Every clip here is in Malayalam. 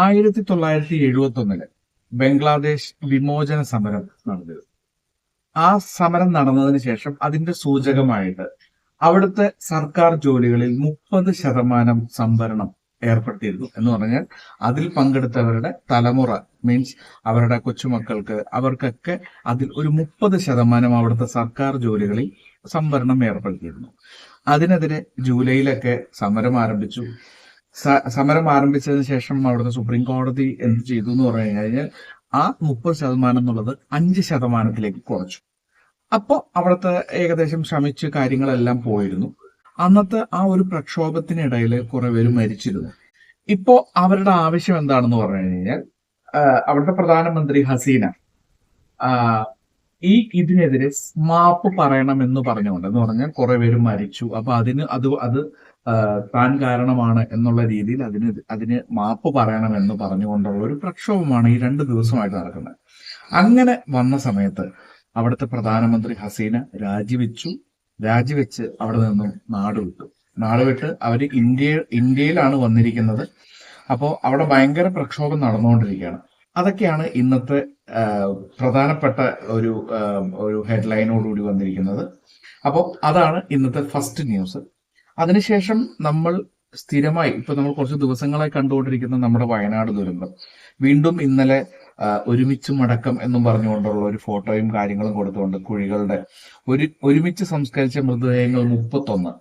ആയിരത്തി തൊള്ളായിരത്തി എഴുപത്തി ഒന്നിൽ ബംഗ്ലാദേശ് വിമോചന സമരം നടന്നത് ആ സമരം നടന്നതിന് ശേഷം അതിന്റെ സൂചകമായിട്ട് അവിടുത്തെ സർക്കാർ ജോലികളിൽ മുപ്പത് ശതമാനം സംവരണം ഏർപ്പെടുത്തിയിരുന്നു എന്ന് പറഞ്ഞാൽ അതിൽ പങ്കെടുത്തവരുടെ തലമുറ മീൻസ് അവരുടെ കൊച്ചുമക്കൾക്ക് അവർക്കൊക്കെ അതിൽ ഒരു മുപ്പത് ശതമാനം അവിടുത്തെ സർക്കാർ ജോലികളിൽ സംവരണം ഏർപ്പെടുത്തിയിരുന്നു. അതിനെതിരെ ജൂലൈയിലൊക്കെ സമരം ആരംഭിച്ചു. സമരം ആരംഭിച്ചതിന് ശേഷം അവിടുത്തെ സുപ്രീം കോടതി എന്ത് ചെയ്തു എന്ന് പറഞ്ഞു കഴിഞ്ഞാൽ ആ മുപ്പത് ശതമാനം എന്നുള്ളത് അഞ്ച് ശതമാനത്തിലേക്ക് കുറച്ചു. അപ്പോൾ അവിടുത്തെ ഏകദേശം ശ്രമിച്ച് കാര്യങ്ങളെല്ലാം പോയിരുന്നു. അന്നത്തെ ആ ഒരു പ്രക്ഷോഭത്തിനിടയിൽ കുറെ പേര് മരിച്ചിരുന്നു. ഇപ്പോ അവരുടെ ആവശ്യം എന്താണെന്ന് പറഞ്ഞു കഴിഞ്ഞാൽ അവിടുത്തെ പ്രധാനമന്ത്രി ഹസീന ഈ ഇതിനെതിരെ മാപ്പ് പറയണമെന്ന് പറഞ്ഞുകൊണ്ട് എന്ന് പറഞ്ഞാൽ കുറെ പേര് മരിച്ചു. അപ്പൊ അതിന് അത് അത് താൻ കാരണമാണ് എന്നുള്ള രീതിയിൽ അതിന് അതിന് മാപ്പ് പറയണമെന്ന് പറഞ്ഞുകൊണ്ടുള്ള ഒരു പ്രക്ഷോഭമാണ് ഈ രണ്ട് ദിവസമായിട്ട് നടക്കുന്നത്. അങ്ങനെ വന്ന സമയത്ത് അവിടുത്തെ പ്രധാനമന്ത്രി ഹസീന രാജിവെച്ചു. രാജിവെച്ച് അവിടെ നിന്നും നാട് വിട്ടു. നാട് വിട്ട് അവർ ഇന്ത്യ ഇന്ത്യയിലാണ് വന്നിരിക്കുന്നത്. അപ്പോൾ അവിടെ ഭയങ്കര പ്രക്ഷോഭം നടന്നുകൊണ്ടിരിക്കുകയാണ്. അതൊക്കെയാണ് ഇന്നത്തെ പ്രധാനപ്പെട്ട ഒരു ഒരു ഹെഡ്ലൈനോടുകൂടി വന്നിരിക്കുന്നത്. അപ്പോൾ അതാണ് ഇന്നത്തെ ഫസ്റ്റ് ന്യൂസ്. അതിനുശേഷം നമ്മൾ സ്ഥിരമായി ഇപ്പൊ നമ്മൾ കുറച്ച് ദിവസങ്ങളായി കണ്ടുകൊണ്ടിരിക്കുന്ന നമ്മുടെ വയനാട് ദുരന്തം വീണ്ടും ഇന്നലെ ഒരുമിച്ച് മടക്കം എന്നും പറഞ്ഞുകൊണ്ടുള്ള ഒരു ഫോട്ടോയും കാര്യങ്ങളും കൊടുത്തുകൊണ്ട് കുഴികളുടെ ഒരു ഒരുമിച്ച് സംസ്കരിച്ച മൃതദേഹങ്ങൾ മുപ്പത്തൊന്ന്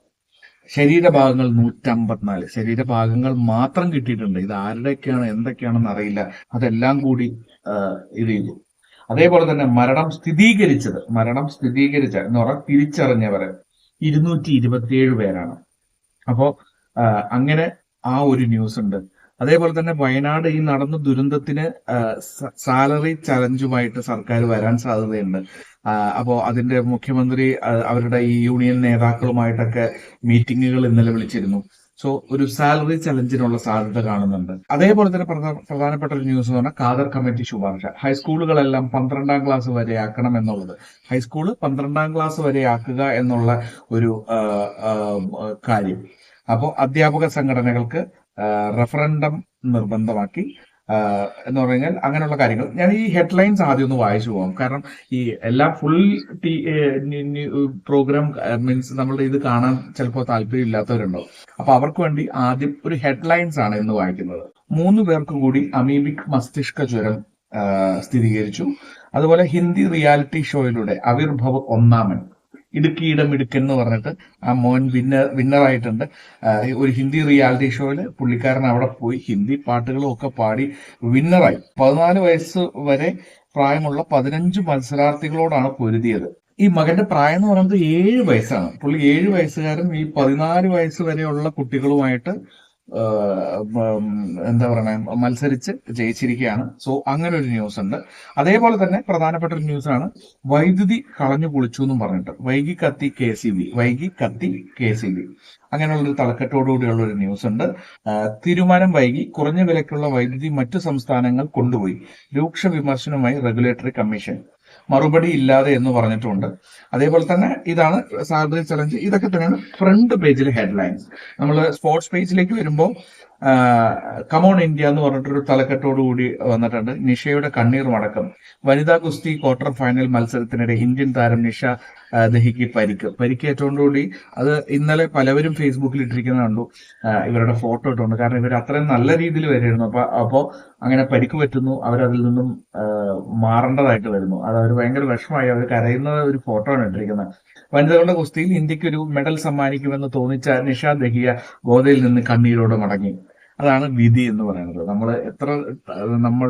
ശരീരഭാഗങ്ങൾ നൂറ്റമ്പത്തിനാല് ശരീരഭാഗങ്ങൾ മാത്രം കിട്ടിയിട്ടുണ്ട്. ഇത് ആരുടെയൊക്കെയാണ് എന്തൊക്കെയാണെന്ന് അറിയില്ല. അതെല്ലാം കൂടി ഇത് ചെയ്തു. അതേപോലെ തന്നെ മരണം സ്ഥിരീകരിച്ചത് മരണം സ്ഥിരീകരിച്ച എന്ന് പറഞ്ഞാൽ തിരിച്ചറിഞ്ഞവര്. ഇരുന്നൂറ്റി ഇരുപത്തിയേഴ് പേരാണ്. അപ്പോ അങ്ങനെ ആ ഒരു ന്യൂസ് ഉണ്ട്. അതേപോലെ തന്നെ വയനാട് ഈ നടന്ന ദുരന്തത്തിന് സാലറി ചലഞ്ചുമായിട്ട് സർക്കാർ വരാൻ സാധ്യതയുണ്ട്. അപ്പോൾ അപ്പോ അതിന്റെ മുഖ്യമന്ത്രി അവരുടെ ഈ യൂണിയൻ നേതാക്കളുമായിട്ടൊക്കെ മീറ്റിങ്ങുകൾ ഇന്നലെ വിളിച്ചിരുന്നു. സോ ഒരു സാലറി ചലഞ്ചിനുള്ള സാധ്യത കാണുന്നുണ്ട്. അതേപോലെ തന്നെ പ്രധാ- പ്രധാനപ്പെട്ട ഒരു ന്യൂസ് എന്ന് പറഞ്ഞാൽ കാദർ കമ്മിറ്റി ശുപാർശ. ഹൈസ്കൂളുകളെല്ലാം പന്ത്രണ്ടാം ക്ലാസ് വരെ ആക്കണം എന്നുള്ളത്. ഹൈസ്കൂൾ പന്ത്രണ്ടാം ക്ലാസ് വരെ ആക്കുക എന്നുള്ള ഒരു കാര്യം. അപ്പോൾ അധ്യാപക സംഘടനകൾക്ക് റഫറൻഡം നിർബന്ധമാക്കി. എന്ന് പറഞ്ഞു കഴിഞ്ഞാൽ അങ്ങനെയുള്ള കാര്യങ്ങൾ. ഞാൻ ഈ ഹെഡ്ലൈൻസ് ആദ്യം ഒന്ന് വായിച്ചു പോകാം കാരണം ഈ എല്ലാ ഫുൾ ടി പ്രോഗ്രാം മീൻസ് നമ്മളുടെ ഇത് കാണാൻ ചിലപ്പോൾ താല്പര്യം ഇല്ലാത്തവരുണ്ടാവും. അപ്പൊ അവർക്ക് വേണ്ടി ആദ്യം ഒരു ഹെഡ്ലൈൻസ് ആണ് ഇന്ന് വായിക്കുന്നത്. മൂന്ന് പേർക്ക് കൂടി അമീബിക് മസ്തിഷ്ക ജ്വരം സ്ഥിരീകരിച്ചു. അതുപോലെ ഹിന്ദി റിയാലിറ്റി ഷോയിലൂടെ അവിർഭവ് ഒന്നാമൻ. ഇടുക്കിയിടം ഇടുക്കൻ എന്ന് പറഞ്ഞിട്ട് ആ മോൻ വിന്നർ വിന്നറായിട്ടുണ്ട് ഒരു ഹിന്ദി റിയാലിറ്റി ഷോയിൽ പുള്ളിക്കാരൻ അവിടെ പോയി. ഹിന്ദി പാട്ടുകളും ഒക്കെ പാടി വിന്നറായി പതിനാല് വയസ്സ് വരെ പ്രായമുള്ള പതിനഞ്ച് മത്സരാർത്ഥികളോടാണ് പൊരുതിയത്. ഈ മകന്റെ പ്രായം എന്ന് പറയുന്നത് ഏഴ് വയസ്സാണ്. പുള്ളി ഏഴ് വയസ്സുകാരൻ ഈ പതിനാല് വയസ്സ് വരെയുള്ള കുട്ടികളുമായിട്ട് എന്താ പറയണേ മത്സരിച്ച് ജയിച്ചിരിക്കുകയാണ്. സോ അങ്ങനെ ഒരു ന്യൂസ് ഉണ്ട് അതേപോലെ തന്നെ പ്രധാനപ്പെട്ട ഒരു ന്യൂസാണ്. വൈദ്യുതി കളഞ്ഞു കുളിച്ചു എന്നും പറഞ്ഞിട്ട്. വൈകി കത്തി കെ സി ബി വൈകി കത്തി കെ സി ബി. അങ്ങനെയുള്ളൊരു തലക്കെട്ടോടുകൂടിയുള്ള ഒരു ന്യൂസ് ഉണ്ട് തീരുമാനം വൈകി കുറഞ്ഞ വിലക്കുള്ള വൈദ്യുതി മറ്റു സംസ്ഥാനങ്ങൾ കൊണ്ടുപോയി. രൂക്ഷ വിമർശനവുമായി റെഗുലേറ്ററി കമ്മീഷൻ മറുപടി ഇല്ലാതെ എന്ന് പറഞ്ഞിട്ടുണ്ട്. അതേപോലെ തന്നെ ഇതാണ് സാലറി ചലഞ്ച്. ഇതൊക്കെ തന്നെയാണ് ഫ്രണ്ട് പേജിലെ ഹെഡ്ലൈൻസ് നമ്മൾ സ്പോർട്സ് പേജിലേക്ക് വരുമ്പോൾ കമോൺ ഇന്ത്യ എന്ന് പറഞ്ഞിട്ടൊരു തലക്കെട്ടോടുകൂടി വന്നിട്ടുണ്ട്. നിഷയുടെ കണ്ണീർ മടക്കം. വനിതാ ഗുസ്തി ക്വാർട്ടർ ഫൈനൽ മത്സരത്തിനിടെ ഇന്ത്യൻ താരം നിഷ ദഹിക്ക് പരിക്ക്. പരിക്കേറ്റോടുകൂടി അത് ഇന്നലെ പലവരും ഫേസ്ബുക്കിൽ ഇട്ടിരിക്കുന്ന കണ്ടു ഇവരുടെ ഫോട്ടോ ഇട്ടുണ്ട്. കാരണം ഇവർ അത്രയും നല്ല രീതിയിൽ വരുമായിരുന്നു അപ്പൊ അപ്പോ അങ്ങനെ പരിക്ക് പറ്റുന്നു. അവരതിൽ നിന്നും മാറേണ്ടതായിട്ട് വരുന്നു. അത് അവർ ഭയങ്കര വിഷമമായി. അവർ കരയുന്ന ഒരു ഫോട്ടോ ആണ് ഇട്ടിരിക്കുന്നത്. വനിതകളുടെ ഗുസ്തിയിൽ ഇന്ത്യയ്ക്ക് ഒരു മെഡൽ സമ്മാനിക്കുമെന്ന് തോന്നിച്ച നിഷ ദഹിയ ഗോതയിൽ നിന്ന് കണ്ണീരോടെ മടങ്ങി. അതാണ് വിധി എന്ന് പറയുന്നത്. നമ്മൾ എത്ര നമ്മൾ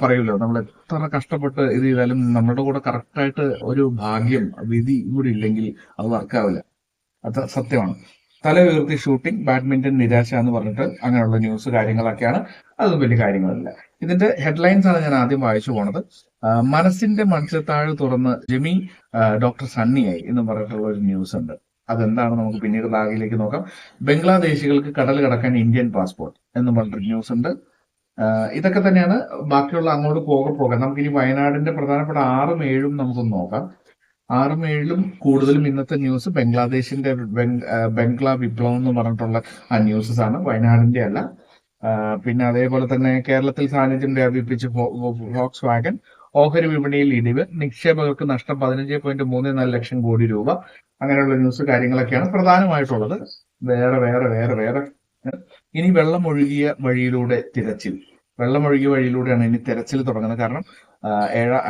പറയൂലോ? നമ്മൾ എത്ര കഷ്ടപ്പെട്ട് ഇത് ചെയ്താലും നമ്മുടെ കൂടെ കറക്റ്റായിട്ട് ഒരു ഭാഗ്യം വിധി കൂടി ഇല്ലെങ്കിൽ അത് വർക്കാവില്ല അത് സത്യമാണ്. തല ഉയർത്തി ഷൂട്ടിംഗ് ബാഡ്മിന്റൺ നിരാശ എന്ന് പറഞ്ഞിട്ട് അങ്ങനെയുള്ള ന്യൂസ് കാര്യങ്ങളൊക്കെയാണ്. അത് വലിയ കാര്യങ്ങളല്ല. ഇതിന്റെ ഹെഡ്ലൈൻസ് ആണ് ഞാൻ ആദ്യം വായിച്ചു പോണത്. മനസ്സിന്റെ മനസ്സിന്റെ താഴെ തുറന്ന് ജെമി ഡോക്ടർ സണ്ണിയായി എന്ന് പറഞ്ഞിട്ടുള്ള ഒരു ന്യൂസ് ഉണ്ട്. അതെന്താണ് നമുക്ക് പിന്നീട് ഭാഗിയിലേക്ക് നോക്കാം. ബംഗ്ലാദേശികൾക്ക് കടൽ കടക്കാൻ ഇന്ത്യൻ പാസ്പോർട്ട് എന്ന് പറഞ്ഞൊരു ന്യൂസ് ഉണ്ട്. ഇതൊക്കെ തന്നെയാണ് ബാക്കിയുള്ള അങ്ങോട്ട് പോകെ പോകാം നമുക്ക് ഇനി വയനാടിന്റെ പ്രധാനപ്പെട്ട ആറും ഏഴും നമുക്കൊന്ന് നോക്കാം. ആറും ഏഴിലും കൂടുതലും ഇന്നത്തെ ന്യൂസ് ബംഗ്ലാദേശിന്റെ ബംഗ്- ബംഗ്ലാ വിപ്ലവം എന്ന് പറഞ്ഞിട്ടുള്ള ആ ന്യൂസസ് ആണ്. വയനാടിന്റെ അല്ല. പിന്നെ അതേപോലെ തന്നെ കേരളത്തിൽ സാന്നിധ്യം വ്യാപിപ്പിച്ച് ഫോക്സ് വാഗൻ ഓഹരി വിപണിയിൽ ഇടിവ് നിക്ഷേപകർക്ക് നഷ്ടം പതിനഞ്ച് പോയിന്റ് മൂന്ന് നാല് ലക്ഷം കോടി രൂപ. അങ്ങനെയുള്ള ന്യൂസ് കാര്യങ്ങളൊക്കെയാണ് പ്രധാനമായിട്ടുള്ളത്. വേറെ വേറെ വേറെ വേറെ. ഇനി വെള്ളമൊഴുകിയ വഴിയിലൂടെ തിരച്ചിൽ. വെള്ളമൊഴുകിയ വഴിയിലൂടെയാണ് ഇനി തിരച്ചിൽ തുടങ്ങുന്നത്. കാരണം ഏഴാം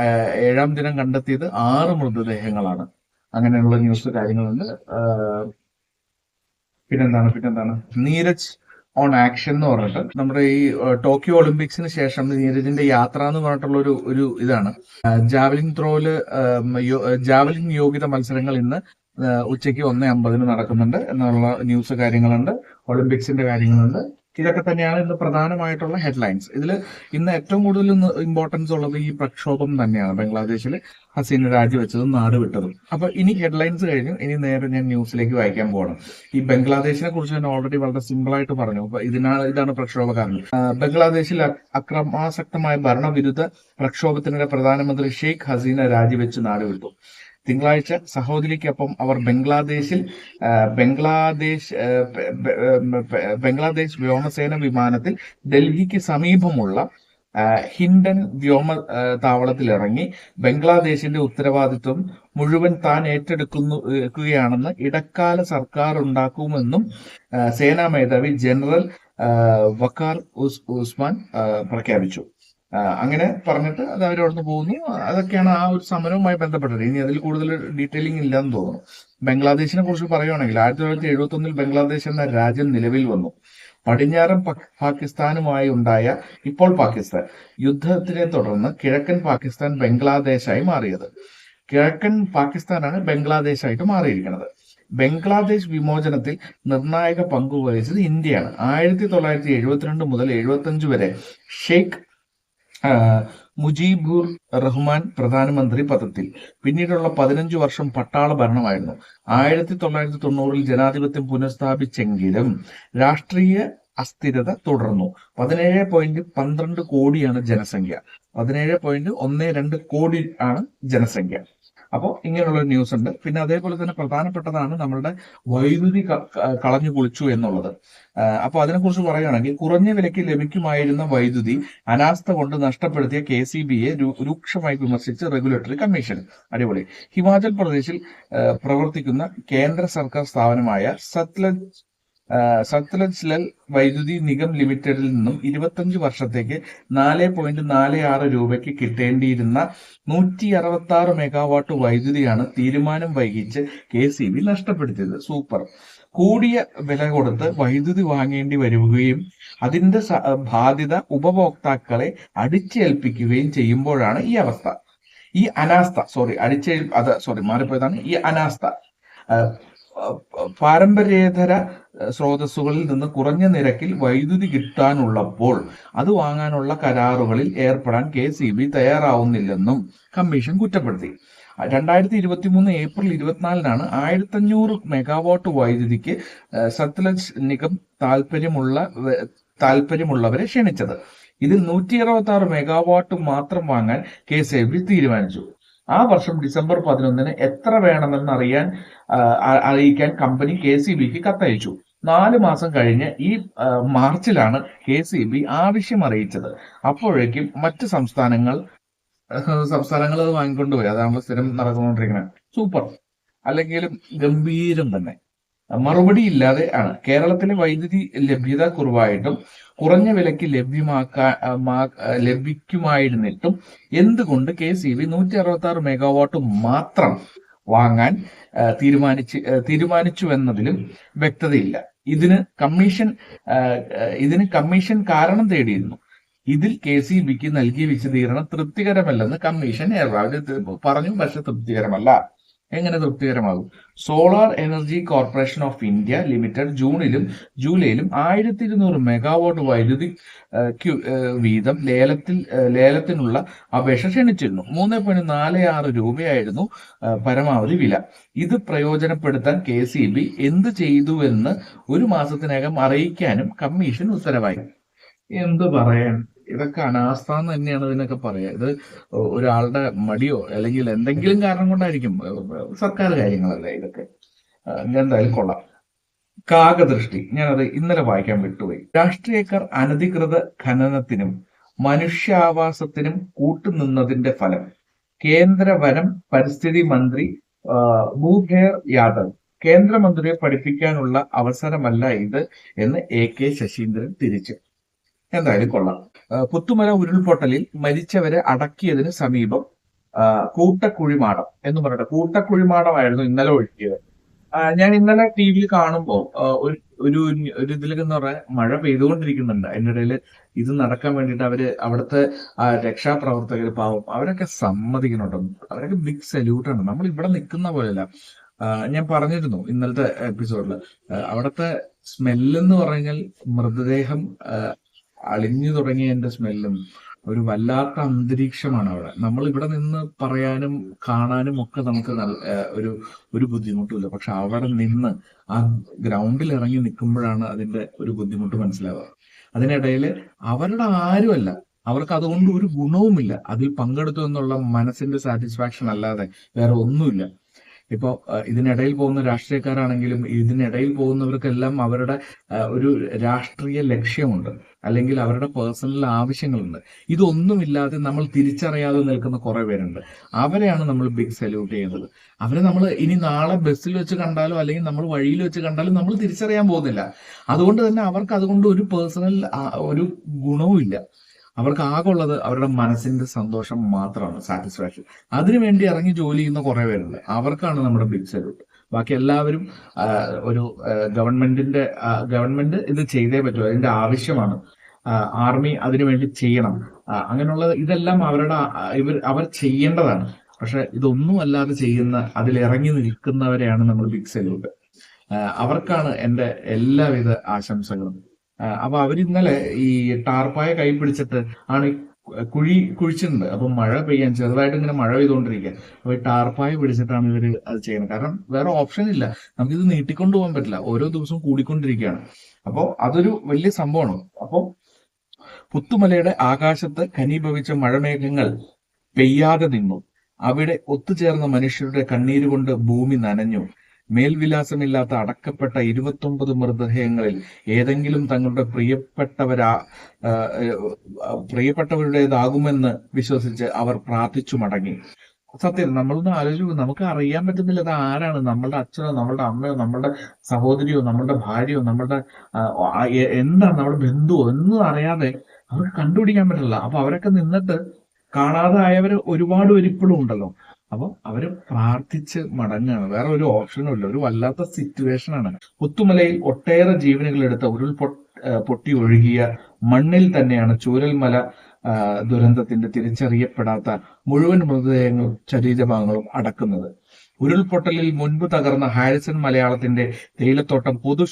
ഏഴാം ദിനം കണ്ടെത്തിയത് ആറ് മൃതദേഹങ്ങളാണ്. അങ്ങനെയുള്ള ന്യൂസ് കാര്യങ്ങളുണ്ട്. പിന്നെന്താണ് പിന്നെന്താണ്? നീരജ് ഓൺ ആക്ഷൻ എന്ന് പറഞ്ഞിട്ട് നമ്മുടെ ഈ ടോക്കിയോ ഒളിമ്പിക്സിന് ശേഷം നീരജിന്റെ യാത്ര എന്ന് പറഞ്ഞിട്ടുള്ള ഒരു ഒരു ഇതാണ്. ജാവലിൻ ത്രോയിൽ ജാവലിൻ യോഗ്യത മത്സരങ്ങൾ ഇന്ന് ഉച്ചയ്ക്ക് ഒന്ന് അമ്പതിന് നടക്കുന്നുണ്ട്. എന്നുള്ള ന്യൂസ് കാര്യങ്ങളുണ്ട്. ഒളിമ്പിക്സിന്റെ കാര്യങ്ങളുണ്ട്. ഇതൊക്കെ തന്നെയാണ് ഇന്ന് പ്രധാനമായിട്ടുള്ള ഹെഡ്ലൈൻസ്. ഇതിൽ ഇന്ന് ഏറ്റവും കൂടുതൽ ഇമ്പോർട്ടൻസ് ഉള്ളത് ഈ പ്രക്ഷോഭം തന്നെയാണ്. ബംഗ്ലാദേശിൽ ഹസീന രാജിവെച്ചതും നാട് വിട്ടതും. അപ്പൊ ഇനി ഹെഡ്ലൈൻസ് കഴിഞ്ഞു. ഇനി നേരെ ഞാൻ ന്യൂസിലേക്ക് വായിക്കാൻ പോകണം ഈ ബംഗ്ലാദേശിനെ കുറിച്ച് ഞാൻ ഓൾറെഡി വളരെ സിമ്പിൾ ആയിട്ട് പറഞ്ഞു. അപ്പൊ ഇതിനാണ് ഇതാണ് പ്രക്ഷോഭ കാരണം. ബംഗ്ലാദേശിൽ അക്രമാസക്തമായ ഭരണവിരുദ്ധ പ്രക്ഷോഭത്തിനിടെ പ്രധാനമന്ത്രി ഷെയ്ഖ് ഹസീന രാജിവെച്ച് നാട് വിട്ടു. തിങ്കളാഴ്ച സഹോദരിക്കൊപ്പം അവർ ബംഗ്ലാദേശിൽ ബംഗ്ലാദേശ് ബംഗ്ലാദേശ് വ്യോമസേന വിമാനത്തിൽ ഡൽഹിക്ക് സമീപമുള്ള ഹിൻഡൻ വ്യോമ താവളത്തിൽ ഇറങ്ങി ബംഗ്ലാദേശിന്റെ ഉത്തരവാദിത്വം മുഴുവൻ താൻ ഏറ്റെടുക്കുന്നു ക്കുകയാണെന്ന് ഇടക്കാല സർക്കാർ ഉണ്ടാക്കുമെന്നും സേനാ മേധാവി ജനറൽ വക്കാർ ഉസ് ഉസ്മാൻ പ്രഖ്യാപിച്ചു. അങ്ങനെ പറഞ്ഞിട്ട് അത് അവരവിടുന്ന് പോകുന്നു. അതൊക്കെയാണ് ആ ഒരു സമരവുമായി ബന്ധപ്പെട്ടത്. ഇനി അതിൽ കൂടുതൽ ഡീറ്റെയിലിംഗ് ഇല്ലെന്ന് തോന്നുന്നു. ബംഗ്ലാദേശിനെ കുറിച്ച് പറയുകയാണെങ്കിൽ ആയിരത്തി തൊള്ളായിരത്തി എഴുപത്തി ഒന്നിൽ ബംഗ്ലാദേശ് എന്ന രാജ്യം നിലവിൽ വന്നു. പടിഞ്ഞാറൻ പാക്- പാകിസ്ഥാനുമായി ഉണ്ടായ ഇപ്പോൾ പാകിസ്ഥാൻ യുദ്ധത്തിനെ തുടർന്ന് കിഴക്കൻ പാകിസ്ഥാൻ ബംഗ്ലാദേശായി മാറിയത്. കിഴക്കൻ പാകിസ്ഥാനാണ് ബംഗ്ലാദേശായിട്ട് മാറിയിരിക്കുന്നത്. ബംഗ്ലാദേശ് വിമോചനത്തിൽ നിർണായക പങ്കുവഹിച്ചത് ഇന്ത്യയാണ്. ആയിരത്തി തൊള്ളായിരത്തി എഴുപത്തിരണ്ട് മുതൽ എഴുപത്തി അഞ്ച് വരെ ഷെയ്ഖ് മുജീബുർ റഹ്മാൻ പ്രധാനമന്ത്രി പദത്തിൽ. പിന്നീടുള്ള പതിനഞ്ച് വർഷം പട്ടാള ഭരണമായിരുന്നു. ആയിരത്തി തൊള്ളായിരത്തി തൊണ്ണൂറിൽ ജനാധിപത്യം പുനഃസ്ഥാപിച്ചെങ്കിലും രാഷ്ട്രീയ അസ്ഥിരത തുടർന്നു. പതിനേഴ് പോയിന്റ് പന്ത്രണ്ട് കോടിയാണ് ജനസംഖ്യ. പതിനേഴ് പോയിന്റ് ഒന്ന് രണ്ട് കോടി ആണ് ജനസംഖ്യ. അപ്പോൾ ഇങ്ങനെയുള്ള ന്യൂസ് ഉണ്ട്. പിന്നെ അതേപോലെ തന്നെ പ്രധാനപ്പെട്ടതാണ് നമ്മളുടെ വൈദ്യുതി കളഞ്ഞു കുളിച്ചു എന്നുള്ളത്. അപ്പോൾ അതിനെക്കുറിച്ച് പറയുകയാണെങ്കിൽ കുറഞ്ഞ വിലയ്ക്ക് ലഭിക്കുമായിരുന്ന വൈദ്യുതി അനാസ്ഥ കൊണ്ട് നഷ്ടപ്പെടുത്തിയ കെ സി ബിയെ രൂക്ഷമായി വിമർശിച്ച് റെഗുലേറ്ററി കമ്മീഷൻ അടിപൊളി. ഹിമാചൽ പ്രദേശിൽ പ്രവർത്തിക്കുന്ന കേന്ദ്ര സർക്കാർ സ്ഥാപനമായ സത്ലജ് സത്ലജ് ലൽ വൈദ്യുതി നിഗം ലിമിറ്റഡിൽ നിന്നും ഇരുപത്തഞ്ച് വർഷത്തേക്ക് നാല് പോയിന്റ് നാല് ആറ് രൂപയ്ക്ക് കിട്ടേണ്ടിയിരുന്ന നൂറ്റി അറുപത്തി ആറ് മെഗാവാട്ട് വൈദ്യുതിയാണ് തീരുമാനം വൈകിച്ച് കെ സി ബി നഷ്ടപ്പെടുത്തിയത്. സൂപ്പർ കൂടിയ വില കൊടുത്ത് വൈദ്യുതി വാങ്ങേണ്ടി വരികയും അതിന്റെ ബാധ്യത ഉപഭോക്താക്കളെ അടിച്ചേൽപ്പിക്കുകയും ചെയ്യുമ്പോഴാണ് ഈ അവസ്ഥ. ഈ അനാസ്ഥ സോറി അടിച്ചേൽ അത് സോറി മാറിപ്പോയതാണ്. ഈ അനാസ്ഥ പാരമ്പര്യേതര സ്രോതസ്സുകളിൽ നിന്ന് കുറഞ്ഞ നിരക്കിൽ വൈദ്യുതി കിട്ടാനുള്ളപ്പോൾ അത് വാങ്ങാനുള്ള കരാറുകളിൽ ഏർപ്പെടാൻ കെ സി ബി തയ്യാറാവുന്നില്ലെന്നും കമ്മീഷൻ കുറ്റപ്പെടുത്തി. രണ്ടായിരത്തി ഇരുപത്തി മൂന്ന് ഏപ്രിൽ ഇരുപത്തിനാലിനാണ് ആയിരത്തഞ്ഞൂറ് മെഗാവാട്ട് വൈദ്യുതിക്ക് സത്ലജ് നിഗം താല്പര്യമുള്ള താല്പര്യമുള്ളവരെ ക്ഷണിച്ചത്. ഇതിൽ നൂറ്റി അറുപത്തി ആറ് മെഗാവാട്ട് മാത്രം വാങ്ങാൻ കെ സി ബി തീരുമാനിച്ചു. ആ വർഷം ഡിസംബർ പതിനൊന്നിന് എത്ര വേണമെന്ന് അറിയാൻ അറിയിക്കാൻ കമ്പനി കെ സി ബിക്ക് കത്തയച്ചു. നാല് മാസം കഴിഞ്ഞ് ഈ മാർച്ചിലാണ് കെ സി ബി ആവശ്യം അറിയിച്ചത്. അപ്പോഴേക്കും മറ്റ് സംസ്ഥാനങ്ങൾ സംസ്ഥാനങ്ങൾ അത് വാങ്ങിക്കൊണ്ടുപോയി. അതാണ് സ്ഥിരം നടന്നുകൊണ്ടിരിക്കുന്നത് സൂപ്പർ. അല്ലെങ്കിലും ഗംഭീരം തന്നെ. മറുപടി ഇല്ലാതെ ആണ്. കേരളത്തിലെ വൈദ്യുതി ലഭ്യത കുറവായിട്ടും കുറഞ്ഞ വിലയ്ക്ക് ലഭ്യമാക്കാ ലഭിക്കുമായിരുന്നിട്ടും എന്തുകൊണ്ട് കെ സി ബി നൂറ്റി അറുപത്തി ആറ് മെഗാവാട്ട് മാത്രം വാങ്ങാൻ തീരുമാനിച്ച് തീരുമാനിച്ചു എന്നതിലും വ്യക്തതയില്ല. ഇതിന് കമ്മീഷൻ ഇതിന് കമ്മീഷൻ കാരണം തേടിയിരുന്നു. ഇതിൽ കെ സി ബിക്ക് നൽകിയ വിശദീകരണം തൃപ്തികരമല്ലെന്ന് കമ്മീഷൻ അവർ പറഞ്ഞു പക്ഷെ തൃപ്തികരമല്ല. എങ്ങനെ തൃപ്തികരമാകും? Solar energy corporation of India limited ജൂണിലും ജൂലൈയിലും ആയിരത്തി ഇരുന്നൂറ് മെഗാവാട്ട് വൈദ്യുതി വീതം ലേലത്തിൽ ലേലത്തിനുള്ള അപേക്ഷ ക്ഷണിച്ചിരുന്നു. മൂന്ന് പോയിന്റ് നാല് ആറ് രൂപയായിരുന്നു പരമാവധി വില. ഇത് പ്രയോജനപ്പെടുത്താൻ കെ സി ബി എന്ത് ചെയ്തുവെന്ന് ഒരു മാസത്തിനകം അറിയിക്കാനും കമ്മീഷൻ ഉത്തരവായി. എന്തു പറയാൻ? ഇതൊക്കെ അനാസ്ഥ എന്ന് തന്നെയാണ് ഇതിനൊക്കെ പറയുക ഇത് ഒരാളുടെ മടിയോ അല്ലെങ്കിൽ എന്തെങ്കിലും കാരണം കൊണ്ടായിരിക്കും സർക്കാർ കാര്യങ്ങളല്ലേ ഇതൊക്കെ? എന്തായാലും കൊള്ളാം. കാകദൃഷ്ടി ഞാനത് ഇന്നലെ വായിക്കാൻ വിട്ടുപോയി. രാഷ്ട്രീയക്കാർ അനധികൃത ഖനനത്തിനും മനുഷ്യാവാസത്തിനും കൂട്ടുനിന്നതിന്റെ ഫലം. കേന്ദ്ര വനം പരിസ്ഥിതി മന്ത്രി ഭൂഖേർ യാദവ്. കേന്ദ്രമന്ത്രിയെ പഠിപ്പിക്കാനുള്ള അവസരമല്ല ഇത് എന്ന് എ കെ ശശീന്ദ്രൻ തിരിച്ചു. എന്തായാലും കൊള്ളാം. പുത്തുമല ഉരുൾപൊട്ടലിൽ മരിച്ചവരെ അടക്കിയതിന് സമീപം കൂട്ടക്കുഴിമാടം എന്ന് പറഞ്ഞിട്ട് കൂട്ടക്കുഴിമാടമായിരുന്നു ഇന്നലെ ഒഴുക്കിയത്. ഞാൻ ഇന്നലെ ടി വിയിൽ കാണുമ്പോൾ ഒരു ഒരു ഒരു എന്ന് പറഞ്ഞാൽ മഴ പെയ്തുകൊണ്ടിരിക്കുന്നുണ്ട്. അതിനിടയിൽ ഇത് നടക്കാൻ വേണ്ടിയിട്ട് അവർ അവിടുത്തെ രക്ഷാപ്രവർത്തകർ പാവം അവരൊക്കെ സമ്മതിക്കുന്നുണ്ട്. അവരൊക്കെ ബിഗ് സല്യൂട്ടാണ് നമ്മൾ ഇവിടെ നിൽക്കുന്ന പോലെയല്ല. ഞാൻ പറഞ്ഞിരുന്നു ഇന്നലത്തെ എപ്പിസോഡിൽ അവിടുത്തെ സ്മെല്ലെന്ന് പറഞ്ഞാൽ മൃതദേഹം അളിഞ്ഞു തുടങ്ങിയതിന്റെ സ്മെല്ലും ഒരു വല്ലാത്ത അന്തരീക്ഷമാണ് അവിടെ. നമ്മൾ ഇവിടെ നിന്ന് പറയാനും കാണാനും ഒക്കെ നമുക്ക് ഒരു ഒരു ബുദ്ധിമുട്ടുമില്ല. പക്ഷെ അവിടെ നിന്ന് ആ ഗ്രൗണ്ടിൽ ഇറങ്ങി നിൽക്കുമ്പോഴാണ് അതിന്റെ ഒരു ബുദ്ധിമുട്ട് മനസ്സിലാവുക. അതിനിടയിൽ അവരുടെ ആരുമല്ല. അവർക്ക് അതുകൊണ്ട് ഒരു ഗുണവുമില്ല. അതിൽ പങ്കെടുത്തു എന്നുള്ള മനസ്സിന്റെ സാറ്റിസ്ഫാക്ഷൻ അല്ലാതെ വേറെ ഒന്നുമില്ല. ഇപ്പോ അഹ് ഇതിനിടയിൽ പോകുന്ന രാഷ്ട്രീയക്കാരാണെങ്കിലും ഇതിനിടയിൽ പോകുന്നവർക്കെല്ലാം അവരുടെ ഒരു രാഷ്ട്രീയ ലക്ഷ്യമുണ്ട്. അല്ലെങ്കിൽ അവരുടെ പേഴ്സണൽ ആവശ്യങ്ങളുണ്ട്. ഇതൊന്നുമില്ലാതെ നമ്മൾ തിരിച്ചറിയാതെ നിൽക്കുന്ന കുറെ പേരുണ്ട്. അവരെയാണ് നമ്മൾ ബിഗ് സല്യൂട്ട് ചെയ്യുന്നത്. അവരെ നമ്മൾ ഇനി നാളെ ബസ്സിൽ വെച്ച് കണ്ടാലോ അല്ലെങ്കിൽ നമ്മൾ വഴിയിൽ വെച്ച് കണ്ടാലും നമ്മൾ തിരിച്ചറിയാൻ പോകുന്നില്ല. അതുകൊണ്ട് തന്നെ അവർക്ക് അതുകൊണ്ട് ഒരു പേഴ്സണൽ ഒരു ഗുണവും ഇല്ല അവർക്ക് ആകെ ഉള്ളത് അവരുടെ മനസ്സിന്റെ സന്തോഷം മാത്രമാണ് സാറ്റിസ്ഫാക്ഷൻ അതിനുവേണ്ടി ഇറങ്ങി ജോലി ചെയ്യുന്ന കുറെ പേരുണ്ട്. അവർക്കാണ് നമ്മുടെ ബിഗ് സല്യൂട്ട് ബാക്കി എല്ലാവരും ഒരു ഗവൺമെന്റിന്റെ ഗവൺമെന്റ് ഇത് ചെയ്തേ പറ്റൂ. അതിന്റെ ആവശ്യമാണ്. ആർമി അതിനുവേണ്ടി ചെയ്യണം. അങ്ങനെയുള്ള ഇതെല്ലാം അവരുടെ ഇവർ അവർ ചെയ്യേണ്ടതാണ്. പക്ഷെ ഇതൊന്നും അല്ലാതെ ചെയ്യുന്ന അതിൽ ഇറങ്ങി നിൽക്കുന്നവരെയാണ് നമ്മൾ ബിഗ് സല്യൂട്ട് അവർക്കാണ് എന്റെ എല്ലാവിധ ആശംസകളും. അപ്പൊ അവരിന്നലെ ഈ ടാർപ്പായ കൈ പിടിച്ചിട്ട് ആണ് കുഴി കുഴിച്ചിട്ടുണ്ട് അപ്പൊ മഴ പെയ്യാൻ ചെറുതായിട്ട് ഇങ്ങനെ മഴ പെയ്തുകൊണ്ടിരിക്കുക. അപ്പൊ ഈ ടാർപ്പായ പിടിച്ചിട്ടാണ് ഇവർ അത് ചെയ്യുന്നത്. കാരണം വേറെ ഓപ്ഷൻ ഇല്ല. നമുക്കിത് നീട്ടിക്കൊണ്ടു പോകാൻ പറ്റില്ല. ഓരോ ദിവസവും കൂടിക്കൊണ്ടിരിക്കുകയാണ്. അപ്പോൾ അതൊരു വലിയ സംഭവമാണ്. അപ്പോൾ പുത്തുമലയുടെ ആകാശത്ത് ഖനീഭവിച്ച മഴമേഘങ്ങൾ പെയ്യാതെ നിന്നു. അവിടെ ഒത്തുചേർന്ന മനുഷ്യരുടെ കണ്ണീര് കൊണ്ട് ഭൂമി നനഞ്ഞു. മേൽവിലാസമില്ലാത്ത അടക്കപ്പെട്ട ഇരുപത്തൊമ്പത് മൃതദേഹങ്ങളിൽ ഏതെങ്കിലും തങ്ങളുടെ പ്രിയപ്പെട്ടവരാ പ്രിയപ്പെട്ടവരുടേതാകുമെന്ന് വിശ്വസിച്ച് അവർ പ്രാർത്ഥിച്ചു മടങ്ങി. സത്യം നമ്മളൊന്ന് ആലോചിച്ചു നമുക്ക് അറിയാൻ പറ്റുന്നില്ല അത് ആരാണ്. നമ്മളുടെ അച്ഛനോ നമ്മളുടെ അമ്മയോ നമ്മളുടെ സഹോദരിയോ നമ്മളുടെ ഭാര്യയോ നമ്മളുടെ എന്താണ് നമ്മുടെ ബന്ധുവോ എന്നും അറിയാതെ അവർക്ക് കണ്ടുപിടിക്കാൻ പറ്റില്ല. അപ്പൊ അവരൊക്കെ നിന്നിട്ട് കാണാതായവർ ഒരുപാട് പേര് ഇപ്പോഴും ഉണ്ടല്ലോ. അപ്പൊ അവർ പ്രാർത്ഥിച്ച് മടങ്ങുകയാണ് വേറെ ഒരു ഓപ്ഷനും ഇല്ല. ഒരു വല്ലാത്ത സിറ്റുവേഷൻ ആണ്. പുത്തുമലയിൽ ഒട്ടേറെ ജീവനുകൾ എടുത്ത ഉരുൾ പൊട്ടി ഒഴുകിയ മണ്ണിൽ തന്നെയാണ് ചൂരൽമല ദുരന്തത്തിന്റെ തിരിച്ചറിയപ്പെടാത്ത മുഴുവൻ മൃതദേഹങ്ങളും ശരീരഭാഗങ്ങളും അടക്കുന്നത്. ഉരുൾപൊട്ടലിൽ മുൻപ് തകർന്ന ഹാരിസൺ മലയാളത്തിന്റെ തേയിലത്തോട്ടം പൊതു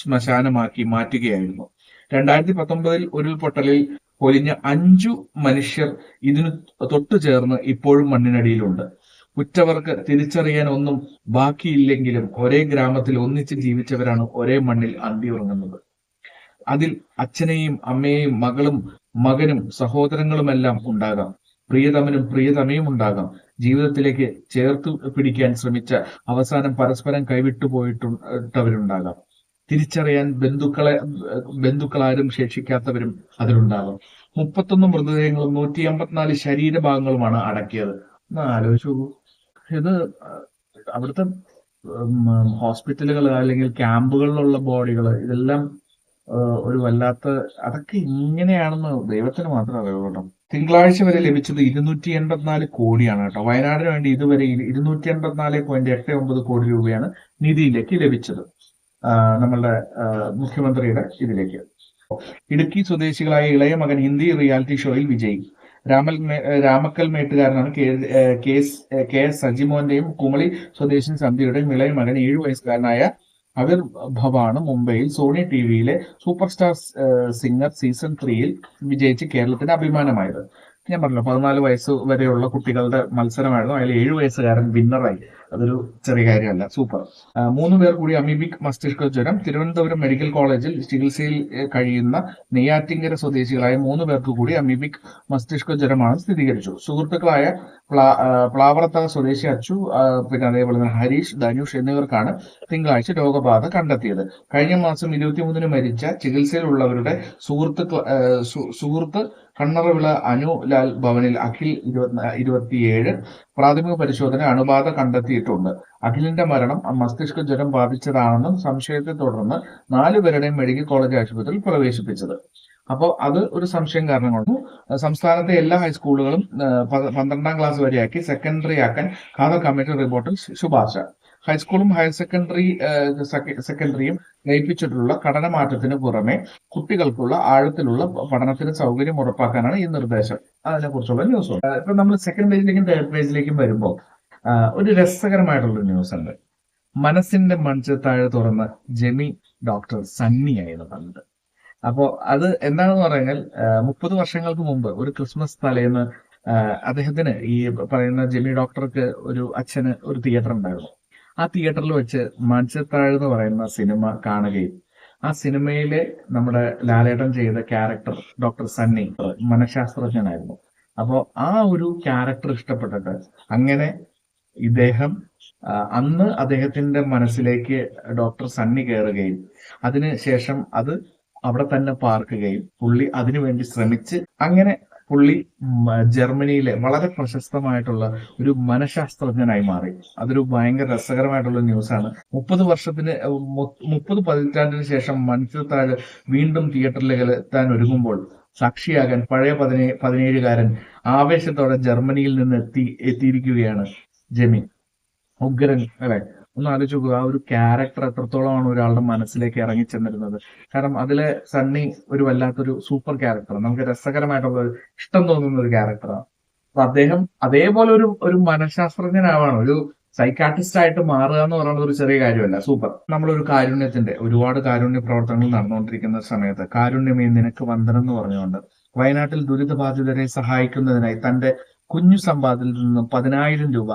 ശ്മശാനമാക്കി മാറ്റുകയായിരുന്നു. രണ്ടായിരത്തി പത്തൊമ്പതിൽ ഉരുൾപൊട്ടലിൽ പൊലിഞ്ഞ അഞ്ചു മനുഷ്യർ ഇതിനു തൊട്ടു ചേർന്ന് ഇപ്പോഴും മണ്ണിനടിയിലുണ്ട്. ഉറ്റവർക്ക് തിരിച്ചറിയാൻ ഒന്നും ബാക്കിയില്ലെങ്കിലും ഒരേ ഗ്രാമത്തിൽ ഒന്നിച്ച് ജീവിച്ചവരാണ് ഒരേ മണ്ണിൽ അന്തി ഉറങ്ങുന്നത്. അതിൽ അച്ഛനെയും അമ്മയെയും മകളും മകനും സഹോദരങ്ങളുമെല്ലാം ഉണ്ടാകാം. പ്രിയതമനും പ്രിയതമയും ഉണ്ടാകാം. ജീവിതത്തിലേക്ക് ചേർത്ത് പിടിക്കാൻ ശ്രമിച്ച അവസാനം പരസ്പരം കൈവിട്ടു പോയിട്ടുണ്ടവരുണ്ടാകാം തിരിച്ചറിയാൻ ബന്ധുക്കളെ ബന്ധുക്കളാരും ശേഷിക്കാത്തവരും അതിലുണ്ടാകും. മുപ്പത്തൊന്ന് മൃതദേഹങ്ങളും നൂറ്റി അമ്പത്തിനാല് ശരീരഭാഗങ്ങളുമാണ് അടക്കിയത്. ഒന്ന് ആലോചിച്ചു ഇത് അവിടുത്തെ ഹോസ്പിറ്റലുകൾ അല്ലെങ്കിൽ ക്യാമ്പുകളിലുള്ള ബോഡികൾ ഇതെല്ലാം ഒരു വല്ലാത്ത അതൊക്കെ ഇങ്ങനെയാണെന്ന് ദൈവത്തിന് മാത്രം അറിയുള്ളൂ കേട്ടോ. തിങ്കളാഴ്ച വരെ ലഭിച്ചത് ഇരുന്നൂറ്റി എൺപത്തിനാല് കോടിയാണ് കേട്ടോ. വയനാടിന് വേണ്ടി ഇതുവരെ ഇരുന്നൂറ്റി എൺപത്തിനാല് പോയിന്റ് എട്ട് ഒമ്പത് കോടി രൂപയാണ് നിധിയിലേക്ക് ലഭിച്ചത്. നമ്മളുടെ മുഖ്യമന്ത്രിയുടെ ഇതിലേക്ക്. ഇടുക്കി സ്വദേശികളായ ഇളയ മകൻ ഹിന്ദി റിയാലിറ്റി ഷോയിൽ വിജയി. രാമൽ രാമക്കൽ മേട്ടുകാരനാണ് കെ എസ് സജിമോഹന്റെയും കുമളി സ്വദേശി സന്ധ്യയുടെയും ഇളയ മകൻ ഏഴു വയസ്സുകാരനായ അവിർ ഭവാണ് മുംബൈയിൽ സോണി ടി വിയിലെ സൂപ്പർ സ്റ്റാർ സിംഗർ സീസൺ ത്രീയിൽ വിജയിച്ച് കേരളത്തിന് അഭിമാനമായത്. ഞാൻ പറഞ്ഞല്ലോ പതിനാല് വയസ്സ് വരെയുള്ള കുട്ടികളുടെ മത്സരമായിരുന്നു. അതിൽ ഏഴു വയസ്സുകാരൻ വിന്നറായി. അതൊരു ചെറിയ കാര്യമല്ല സൂപ്പർ. മൂന്ന് പേർ കൂടി അമീബിക് മസ്തിഷ്ക ജ്വരം. തിരുവനന്തപുരം മെഡിക്കൽ കോളേജിൽ ചികിത്സയിൽ കഴിയുന്ന നെയ്യാറ്റിങ്കര സ്വദേശികളായ മൂന്ന് പേർക്ക് കൂടി അമീബിക് മസ്തിഷ്ക ജ്വരമാണ് സ്ഥിരീകരിച്ചു സുഹൃത്തുക്കളായ പ്ലാ- സ്വദേശി അച്ചു പിന്നെ അതേപോലെ തന്നെ ഹരീഷ് ധനുഷ് എന്നിവർക്കാണ് തിങ്കളാഴ്ച രോഗബാധ കണ്ടെത്തിയത്. കഴിഞ്ഞ മാസം ഇരുപത്തിമൂന്നിന് മരിച്ച ചികിത്സയിലുള്ളവരുടെ സുഹൃത്തുക്കൾ സുഹൃത്ത് കണ്ണറവിള അനു ലാൽ ഭവനിൽ അഖിൽ ഇരുപത്തി ഇരുപത്തിയേഴ് പ്രാഥമിക പരിശോധന അണുബാധ കണ്ടെത്തിയിട്ടുണ്ട്. അഖിലിന്റെ മരണം മസ്തിഷ്ക ജ്വരം ബാധിച്ചതാണെന്നും സംശയത്തെ തുടർന്ന് നാലുപേരുടെയും മെഡിക്കൽ കോളേജ് ആശുപത്രിയിൽ പ്രവേശിപ്പിച്ചത്. അപ്പോൾ അത് ഒരു സംശയം കാരണം കൊണ്ട് സംസ്ഥാനത്തെ എല്ലാ ഹൈസ്കൂളുകളും പന്ത്രണ്ടാം ക്ലാസ് വരെയാക്കി സെക്കൻഡറി ആക്കാൻ ഖാദർ കമ്മിറ്റി റിപ്പോർട്ടിൽ ശുപാർശ. ഹൈസ്കൂളും ഹയർ സെക്കൻഡറി സെക്കൻഡറിയും ലയിപ്പിച്ചിട്ടുള്ള ഘടനമാറ്റത്തിന് പുറമെ കുട്ടികൾക്കുള്ള ആഴത്തിലുള്ള പഠനത്തിന് സൗകര്യം ഉറപ്പാക്കാനാണ് ഈ നിർദ്ദേശം. അതിനെ കുറിച്ചുള്ള ന്യൂസ് ഇപ്പൊ നമ്മൾ സെക്കൻഡ് പേജിലേക്കും തേർഡ് പേജിലേക്കും വരുമ്പോൾ ഒരു രസകരമായിട്ടുള്ള ന്യൂസ് ഉണ്ട്. മനസ്സിന്റെ മൺചത്താഴ് തുറന്ന് ജെമി ഡോക്ടർ സണ്ണിയായിരുന്നു പണ്ട് അപ്പോ അത് എന്താണെന്ന് പറഞ്ഞാൽ മുപ്പത് വർഷങ്ങൾക്ക് മുമ്പ് ഒരു ക്രിസ്മസ് തലേന്ന് അദ്ദേഹത്തിന് ഈ പറയുന്ന ജെമി ഡോക്ടർക്ക് ഒരു അച്ഛന് ഒരു തിയേറ്റർ ഉണ്ടായിരുന്നു. ആ തിയേറ്ററിൽ വെച്ച് മൺചത്താഴ് എന്ന് പറയുന്ന സിനിമ കാണുകയും ആ സിനിമയിലെ നമ്മുടെ ലാലേട്ടൻ ചെയ്ത ക്യാരക്ടർ ഡോക്ടർ സണ്ണി മനഃശാസ്ത്രജ്ഞനായിരുന്നു. അപ്പോൾ ആ ഒരു ക്യാരക്ടർ ഇഷ്ടപ്പെട്ടിട്ട് അങ്ങനെ ഇദ്ദേഹം അന്ന് അദ്ദേഹത്തിന്റെ മനസ്സിലേക്ക് ഡോക്ടർ സണ്ണി കയറുകയും അതിനുശേഷം അത് അവിടെ തന്നെ പാർക്കുകയും പുള്ളി അതിനുവേണ്ടി ശ്രമിച്ച് അങ്ങനെ പുള്ളി ജർമ്മനിയിലെ വളരെ പ്രശസ്തമായിട്ടുള്ള ഒരു മനഃശാസ്ത്രജ്ഞനായി മാറി. അതൊരു ഭയങ്കര രസകരമായിട്ടുള്ള ന്യൂസാണ്. മുപ്പത് വർഷത്തിന് മുപ്പത് പതിറ്റാണ്ടിന് ശേഷം മനുഷ്യത്താഴ് വീണ്ടും തിയേറ്ററിലേക്ക് എത്താൻ ഒരുങ്ങുമ്പോൾ സാക്ഷിയാകാൻ പഴയ പതിനേ പതിനേഴുകാരൻ ആവേശത്തോടെ ജർമ്മനിയിൽ നിന്ന് എത്തി എത്തിയിരിക്കുകയാണ് ജെമി. ഉഗ്രൻ അല്ലെ? ഒന്ന് ആലോചിച്ച് നോക്കുക ആ ഒരു ക്യാരക്ടർ എത്രത്തോളമാണ് ഒരാളുടെ മനസ്സിലേക്ക് ഇറങ്ങി ചെന്നിരുന്നത്. കാരണം അതിലെ സണ്ണി ഒരു വല്ലാത്തൊരു സൂപ്പർ ക്യാരക്ടർ നമുക്ക് രസകരമായിട്ടുള്ള ഇഷ്ടം തോന്നുന്ന ഒരു ക്യാരക്ടറാണ് അപ്പൊ അദ്ദേഹം അതേപോലെ ഒരു ഒരു മനഃശാസ്ത്രജ്ഞനാവാണ്. ഒരു സൈക്കാട്രിസ്റ്റ് ആയിട്ട് മാറുക എന്ന് പറയുന്നത് ഒരു ചെറിയ കാര്യമല്ല. സൂപ്പർ നമ്മളൊരു കാരുണ്യത്തിന്റെ ഒരുപാട് കാരുണ്യ പ്രവർത്തനങ്ങൾ നടന്നുകൊണ്ടിരിക്കുന്ന സമയത്ത് കാരുണ്യമേ നിനക്ക് വന്ദനം എന്ന് പറഞ്ഞുകൊണ്ട് വയനാട്ടിൽ ദുരിതബാധിതരെ സഹായിക്കുന്നതിനായി തന്റെ കുഞ്ഞു സമ്പാദ്യത്തിൽ നിന്നും പതിനായിരം രൂപ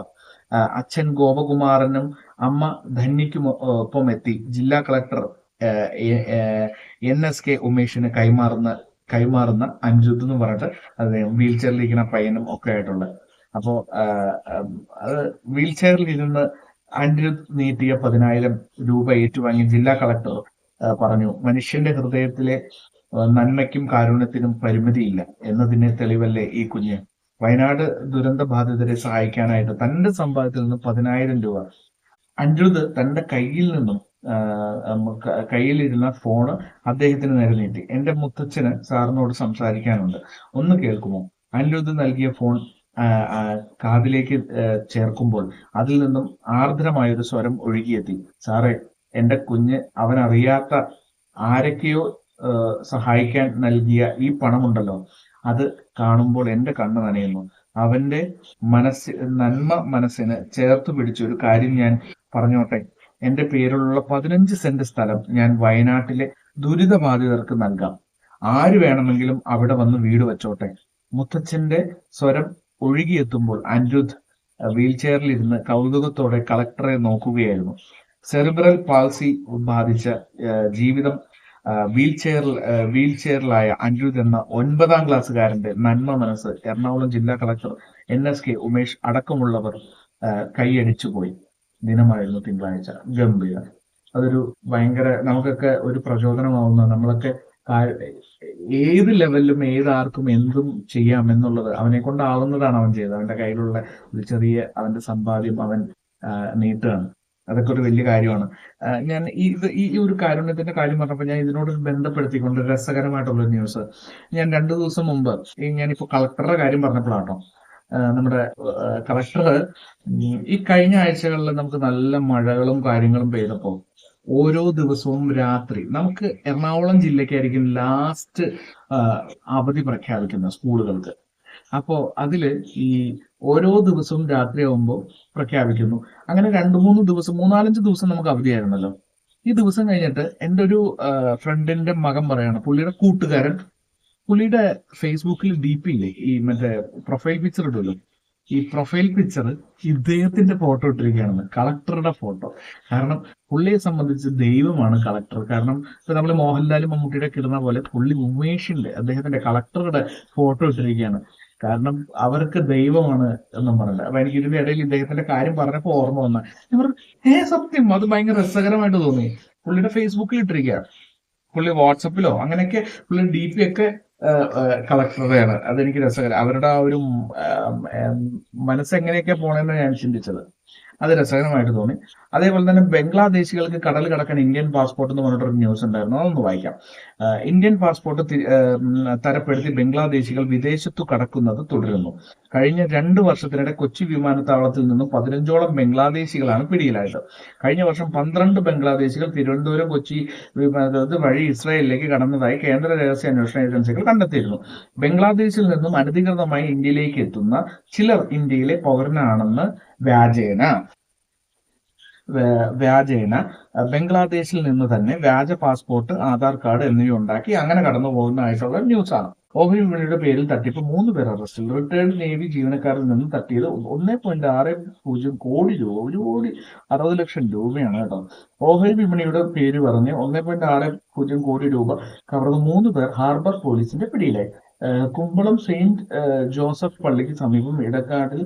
അച്ഛൻ ഗോപകുമാറിനും അമ്മ ധന്യയ്ക്കും ഒപ്പം എത്തി. ജില്ലാ കളക്ടർ എൻ എസ് കെ ഉമേഷിന് കൈമാറുന്ന കൈമാറുന്ന അനിരുദ്ധ് എന്ന് പറഞ്ഞിട്ട് അദ്ദേഹം വീൽ ചെയറിലിരിക്കുന്ന പയ്യനും ഒക്കെ ആയിട്ടുള്ള അപ്പോ അത് വീൽ ചെയറിൽ ഇരുന്ന് അനിരുദ്ധ് നീട്ടിയ പതിനായിരം രൂപ ഏറ്റുവാങ്ങി ജില്ലാ കളക്ടർ പറഞ്ഞു മനുഷ്യന്റെ ഹൃദയത്തിലെ നന്മയ്ക്കും കാരുണ്യത്തിനും പരിമിതിയില്ല. എന്നതിന് തെളിവല്ലേ ഈ കുഞ്ഞ്? വയനാട് ദുരന്ത ബാധിതരെ സഹായിക്കാനായിട്ട് തന്റെ സമ്പാദ്യത്തിൽ നിന്ന് പതിനായിരം രൂപ. അഞ്ചുത് തന്റെ കയ്യിൽ നിന്നും കയ്യിലിരുന്ന ഫോണ് അദ്ദേഹത്തിന് നേരെ നീട്ടി എന്റെ മുത്തച്ഛന് സാറിനോട് സംസാരിക്കാനുണ്ട്. ഒന്ന് കേൾക്കുമോ? അനിരുദ്ധ് നൽകിയ ഫോൺ കാതിലേക്ക് ചേർക്കുമ്പോൾ അതിൽ നിന്നും ആർദ്രമായ ഒരു സ്വരം ഒഴുകിയെത്തി. സാറേ എന്റെ കുഞ്ഞ് അവനറിയാത്ത ആരൊക്കെയോ സഹായിക്കാൻ നൽകിയ ഈ പണമുണ്ടല്ലോ. അത് കാണുമ്പോൾ എന്റെ കണ്ണ് നനയുന്നു. അവന്റെ മനസ്സ് നന്മ മനസ്സിന് ചേർത്ത് പിടിച്ച ഒരു കാര്യം ഞാൻ പറഞ്ഞോട്ടെ. എന്റെ പേരിലുള്ള പതിനഞ്ച് സെന്റ് സ്ഥലം ഞാൻ വയനാട്ടിലെ ദുരിതബാധിതർക്ക് നൽകാം. ആര് വേണമെങ്കിലും അവിടെ വന്ന് വീട് വെച്ചോട്ടെ. മുത്തച്ഛന്റെ സ്വരം ഒഴുകിയെത്തുമ്പോൾ അനിരുദ്ധ് വീൽ ചെയറിലിരുന്ന് കൗതുകത്തോടെ കളക്ടറെ നോക്കുകയായിരുന്നു. സെറിബ്രൽ പാൾസി ബാധിച്ച ജീവിതം വീൽ ചെയറിൽ വീൽ ചെയറിലായ അനിരുദ്ധ് എന്ന ഒൻപതാം ക്ലാസ്സുകാരന്റെ നന്മ മനസ്സ് എറണാകുളം ജില്ലാ collector N S K Umesh അടക്കമുള്ളവർ കൈയടിച്ചു പോയി. ദിനമായിരുന്നു തിങ്കളാഴ്ച. ഗംഭീര. അതൊരു ഭയങ്കര നമുക്കൊക്കെ ഒരു പ്രചോദനമാവുന്ന നമ്മളൊക്കെ ഏത് ലെവലിലും ഏതാർക്കും എന്തും ചെയ്യാം എന്നുള്ളത് അവനെ കൊണ്ടാവുന്നതാണ് അവൻ ചെയ്തത്. അവന്റെ കയ്യിലുള്ള ഒരു ചെറിയ അവന്റെ സമ്പാദ്യം അവൻ നീട്ടുകയാണ്. അതൊക്കെ ഒരു വലിയ കാര്യമാണ്. ഞാൻ ഈ ഈ ഒരു കാരുണ്യത്തിന്റെ കാര്യം പറഞ്ഞപ്പോൾ ഞാൻ ഇതിനോട് ബന്ധപ്പെടുത്തിക്കൊണ്ട് രസകരമായിട്ടുള്ള ന്യൂസ് ഞാൻ രണ്ടു ദിവസം മുമ്പ് ഞാനിപ്പോ കളക്ടറുടെ കാര്യം പറഞ്ഞപ്പോഴാട്ടോ നമ്മുടെ കളക്ടർ ഈ കഴിഞ്ഞ ആഴ്ചകളിൽ നമുക്ക് നല്ല മഴകളും കാര്യങ്ങളും പെയ്തപ്പോ ഓരോ ദിവസവും രാത്രി നമുക്ക് എറണാകുളം ജില്ലയ്ക്കായിരിക്കും ലാസ്റ്റ് അവധി പ്രഖ്യാപിക്കുന്ന സ്കൂളുകൾക്ക് അപ്പോ അതിൽ ഈ ഓരോ ദിവസവും രാത്രിയാവുമ്പോൾ പ്രഖ്യാപിക്കുന്നു. അങ്ങനെ രണ്ട് മൂന്ന് ദിവസം മൂന്നാലഞ്ച് ദിവസം നമുക്ക് അവധിയായിരുന്നല്ലോ. ഈ ദിവസം കഴിഞ്ഞിട്ട് എന്റെ ഒരു ഫ്രണ്ടിന്റെ മകൻ പറയാണ് പുള്ളിയുടെ കൂട്ടുകാരൻ പുള്ളിയുടെ ഫേസ്ബുക്കിൽ ഡി ഇല്ലേ ഈ മറ്റേ പ്രൊഫൈൽ പിക്ചർ ഇടുമല്ലോ ഈ പ്രൊഫൈൽ പിക്ചർ ഇദ്ദേഹത്തിന്റെ ഫോട്ടോ ഇട്ടിരിക്കുകയാണ് കളക്ടറുടെ ഫോട്ടോ. കാരണം പുള്ളിയെ സംബന്ധിച്ച് ദൈവമാണ് കളക്ടർ. കാരണം ഇപ്പൊ നമ്മൾ മോഹൻലാലും മമ്മൂട്ടിയുടെ കിടന്ന പോലെ പുള്ളി ഉമേഷിന്റെ അദ്ദേഹത്തിന്റെ കളക്ടറുടെ ഫോട്ടോ ഇട്ടിരിക്കുകയാണ്. കാരണം അവർക്ക് ദൈവമാണ് എന്നും പറഞ്ഞത്. അപ്പൊ എനിക്ക് ഇതിന്റെ ഇടയിൽ ഇദ്ദേഹത്തിന്റെ കാര്യം പറഞ്ഞപ്പോ ഓർമ്മ വന്ന. പറഞ്ഞു ഏ സത്യം അത് ഭയങ്കര രസകരമായിട്ട് തോന്നി. പുള്ളിയുടെ ഫേസ്ബുക്കിൽ ഇട്ടിരിക്കുക പുള്ളി വാട്സപ്പിലോ അങ്ങനെയൊക്കെ പുള്ളി ഡി പി ഒക്കെ കളക്ടറുടെയാണ് അതെനിക്ക് രസകരം. അവരുടെ ആ ഒരു മനസ്സെങ്ങനെയൊക്കെ പോണെന്ന് ഞാൻ ചിന്തിച്ചത്. അത് രസകരമായിട്ട് തോന്നി. അതേപോലെ തന്നെ ബംഗ്ലാദേശികൾക്ക് കടൽ കടക്കാൻ ഇന്ത്യൻ പാസ്പോർട്ട് എന്ന് പറഞ്ഞിട്ടൊരു ന്യൂസ് ഉണ്ടായിരുന്നു. അതൊന്ന് വായിക്കാം. ഇന്ത്യൻ പാസ്പോർട്ട് തരപ്പെടുത്തി ബംഗ്ലാദേശികൾ വിദേശത്തു കടക്കുന്നത് തുടരുന്നു. കഴിഞ്ഞ രണ്ട് വർഷത്തിനിടെ കൊച്ചി വിമാനത്താവളത്തിൽ നിന്നും പതിനഞ്ചോളം ബംഗ്ലാദേശികളാണ് പിടിയിലായത്. കഴിഞ്ഞ വർഷം പന്ത്രണ്ട് ബംഗ്ലാദേശികൾ തിരുവനന്തപുരം കൊച്ചി വിമാനത്താവളത്തിൽ വഴി ഇസ്രായേലിലേക്ക് കടന്നതായി കേന്ദ്ര രഹസ്യ അന്വേഷണ ഏജൻസികൾ കണ്ടെത്തിയിരുന്നു. ബംഗ്ലാദേശിൽ നിന്നും അനധികൃതമായി ഇന്ത്യയിലേക്ക് എത്തുന്ന ചിലർ ഇന്ത്യയിലെ പൗരനാണെന്ന് വ്യാജേന. വ്യാജേന ബംഗ്ലാദേശിൽ നിന്ന് തന്നെ വ്യാജ പാസ്പോർട്ട് ആധാർ കാർഡ് എന്നിവ ഉണ്ടാക്കി അങ്ങനെ കടന്നു പോകുന്നതായിട്ടുള്ള ന്യൂസാണ്. ഓഹരി വിപണിയുടെ പേരിൽ തട്ടിപ്പ് മൂന്ന് പേർ അറസ്റ്റിൽ. റിട്ടയർഡ് നേവി ജീവനക്കാരിൽ നിന്ന് തട്ടിയത് ഒന്നേ പോയിന്റ് ആറ് പൂജ്യം കോടി രൂപ. ഒരു കോടി അറുപത് ലക്ഷം രൂപയാണ് കേട്ടോ. ഓഹരി വിപണിയുടെ പേര് പറഞ്ഞ് ഒന്നേ പോയിന്റ് ആറ് പൂജ്യം കോടി രൂപ കവർന്ന് മൂന്ന് പേർ ഹാർബർ പോലീസിന്റെ പിടിയിലായി. കുമ്പളം സെയിന്റ് ജോസഫ് പള്ളിക്ക് സമീപം ഇടക്കാട്ടിൽ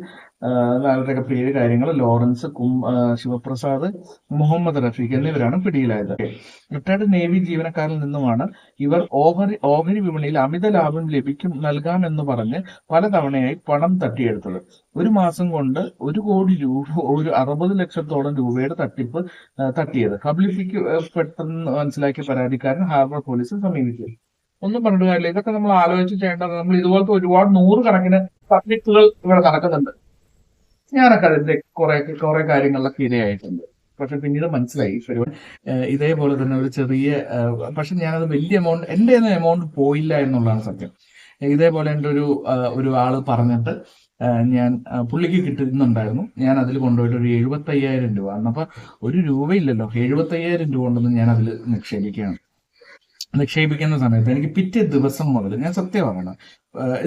അവരുടെയൊക്കെ പേര് കാര്യങ്ങൾ ലോറൻസ് ശിവപ്രസാദ് മുഹമ്മദ് റഫീഖ് എന്നിവരാണ് പിടിയിലായത്. റിട്ടയർഡ് നേവി ജീവനക്കാരിൽ നിന്നുമാണ് ഇവർ ഓഹരി ഓഹരി വിപണിയിൽ അമിത ലാഭം ലഭിക്കും നൽകാമെന്ന് പറഞ്ഞ് പലതവണയായി പണം തട്ടിയെടുത്തത്. ഒരു മാസം കൊണ്ട് ഒരു കോടി രൂപ ഒരു അറുപത് ലക്ഷത്തോളം രൂപയുടെ തട്ടിപ്പ് തട്ടിയത് തട്ടിയത്. കബളിപ്പിക്കപ്പെട്ടെന്ന് മനസ്സിലാക്കിയ പരാതിക്കാരൻ ഹാർബർ പോലീസ് സമീപിച്ചു. ഒന്നും പറഞ്ഞിട്ട് കാര്യമില്ല. ഇതൊക്കെ നമ്മൾ ആലോചിച്ച് ചെയ്യേണ്ടത് നമ്മൾ ഇതുപോലത്തെ ഒരുപാട് നൂറുകണക്കിന് സബ്ജക്റ്റുകൾ ഇവിടെ നടക്കുന്നുണ്ട്. ഞാനൊക്കെ അതിന്റെ കുറെ കുറെ കാര്യങ്ങളിലൊക്കെ ഇരയായിട്ടുണ്ട് പക്ഷെ പിന്നീട് മനസ്സിലായി. ഇതേപോലെ തന്നെ ഒരു ചെറിയ പക്ഷെ ഞാനത് വലിയ എമൗണ്ട് ഒന്നും എമൗണ്ട് പോയില്ല എന്നുള്ളതാണ് സത്യം. ഇതേപോലെ എന്റെ ഒരു ഒരു ആൾ പറഞ്ഞിട്ട് ഞാൻ പുള്ളിക്ക് കിട്ടുന്നുണ്ടായിരുന്നു. ഞാൻ അതിൽ കൊണ്ടുപോയിട്ട് ഒരു എഴുപത്തയ്യായിരം രൂപ. അന്നപ്പോ ഒരു രൂപയില്ലല്ലോ. എഴുപത്തയ്യായിരം രൂപ ഉണ്ടെന്ന് ഞാൻ അതിൽ നിക്ഷേപിക്കുകയാണ്. നിക്ഷേപിക്കുന്ന സമയത്ത് എനിക്ക് പിറ്റേ ദിവസം മുതൽ ഞാൻ സത്യം പറയണം